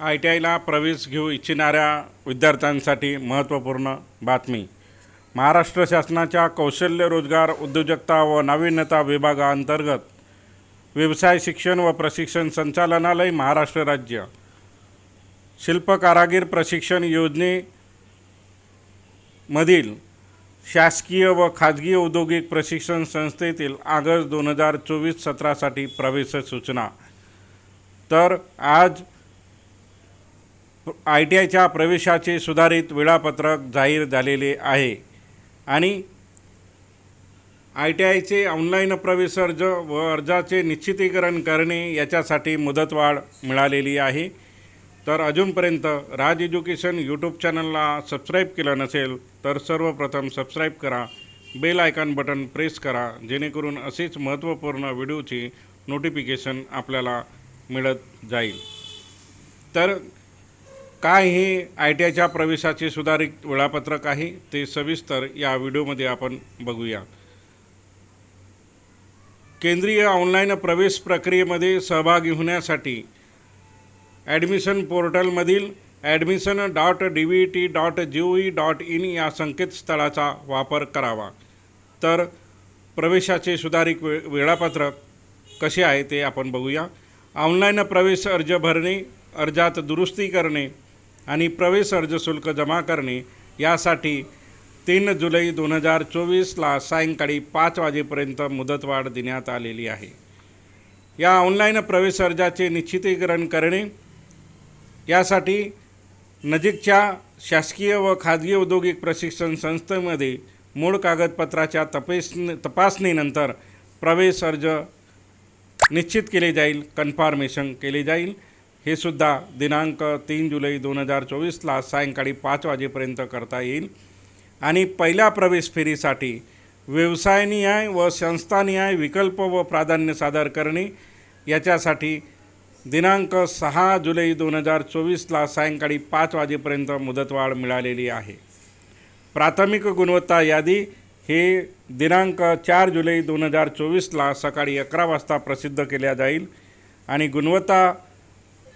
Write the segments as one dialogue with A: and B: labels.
A: I T आयला प्रवेश घेऊ इच्छिणाऱ्या विद्यार्थ्यांसाठी महत्त्वपूर्ण बातमी. महाराष्ट्र शासनाच्या कौशल्य रोजगार उद्योजकता व नाविन्यता विभागाअंतर्गत व्यवसाय शिक्षण व प्रशिक्षण संचालनालय महाराष्ट्र राज्य. शिल्प कारागीर प्रशिक्षण योजनेमधील शासकीय व खाजगी औद्योगिक प्रशिक्षण संस्थेतील ऑगस्ट दोन हजार चोवीस सतरासाठी प्रवेश सूचना. तर आज आय टी आयच्या प्रवेशाचे सुधारित वेळापत्रक जाहीर झालेले आहे. आणि आय टी आयचे ऑनलाईन प्रवेश अर्ज व अर्जाचे निश्चितीकरण करणे याच्यासाठी मुदतवाढ मिळालेली आहे. तर अजूनपर्यंत राज एज्युकेशन यूट्यूब चॅनलला सबस्क्राईब केलं नसेल तर सर्वप्रथम सबस्क्राईब करा. बेल आयकॉन बटन प्रेस करा जेणेकरून असेच महत्त्वपूर्ण व्हिडिओची नोटिफिकेशन आपल्याला मिळत जाईल. तर काय हे आय टी आयच्या प्रवेशाचे सुधारित वेळापत्रक आहे ते सविस्तर या व्हिडिओमध्ये आपण बघूया. केंद्रीय ऑनलाईन प्रवेश प्रक्रियेमध्ये सहभागी होण्यासाठी admission पोर्टलमधील admission dot D V T dot G O E dot in या संकेतस्थळाचा वापर करावा. तर प्रवेशाचे सुधारित वे वेळापत्रक कसे आहे ते आपण बघूया. ऑनलाईन प्रवेश अर्ज भरणे अर्जात दुरुस्ती करणे आणि प्रवेश अर्ज शुल्क जमा करणे यासाठी तीन जुलै दोन हजार चोवीसला सायंकाळी पाच वाजेपर्यंत मुदतवाढ देण्यात आलेली आहे. या ऑनलाईन प्रवेश अर्जाचे निश्चितीकरण करणे यासाठी नजीकच्या शासकीय व खाजगी औद्योगिक प्रशिक्षण संस्थेमध्ये मूळ कागदपत्राच्या तपेस तपासणीनंतर प्रवेश अर्ज निश्चित केले जाईल कन्फर्मेशन केले जाईल. हे सुद्धा दिनांक तीन जुलै दोन हजार चोवीसला सायंकाळी पाच वाजेपर्यंत करता येईल. आणि पहिल्या प्रवेश फेरीसाठी व्यवसायनिहाय व संस्थानिहाय विकल्प व प्राधान्य सादर करणे याच्यासाठी दिनांक सहा जुलै दोन हजार चोवीसला सायंकाळी पाच वाजेपर्यंत मुदतवाढ मिळालेली आहे. प्राथमिक गुणवत्ता यादी हे दिनांक चार जुलै दोन हजार चोवीसला सकाळी अकरा वाजता प्रसिद्ध केल्या जाईल. आणि गुणवत्ता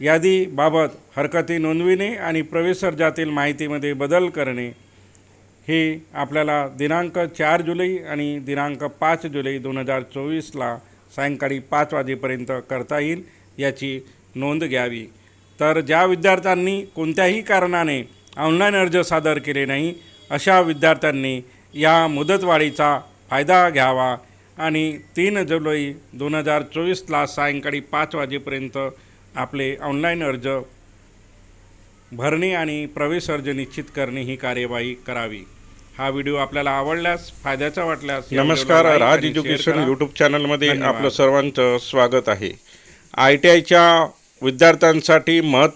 A: यादीबाबत हरकती नोंदविणे आणि प्रवेश अर्जातील माहितीमध्ये बदल करणे. हे आपल्याला दिनांक चार जुलै आणि दिनांक पाच जुलै दोन हजार चोवीसला सायंकाळी पाच वाजेपर्यंत करता येईल याची नोंद घ्यावी. तर ज्या विद्यार्थ्यांनी कोणत्याही कारणाने ऑनलाईन अर्ज सादर केले नाही अशा विद्यार्थ्यांनी या मुदतवाढीचा फायदा घ्यावा आणि तीन जुलै दोन हजार चोवीसला सायंकाळी पाच वाजेपर्यंत आपले ऑनलाईन अर्ज भरणे आणि प्रवेश अर्ज निश्चित करणे ही कार्यवाही करावी हा व्हिडिओ आपल्याला आवडल्यास फायद्याचा वाटल्यास
B: नमस्कार राज एज्युकेशन. यूट्यूब चॅनलमध्ये. आपलं सर्वांचं स्वागत आहे आय टी आयच्या विद्यार्थ्यांसाठी महत्त्व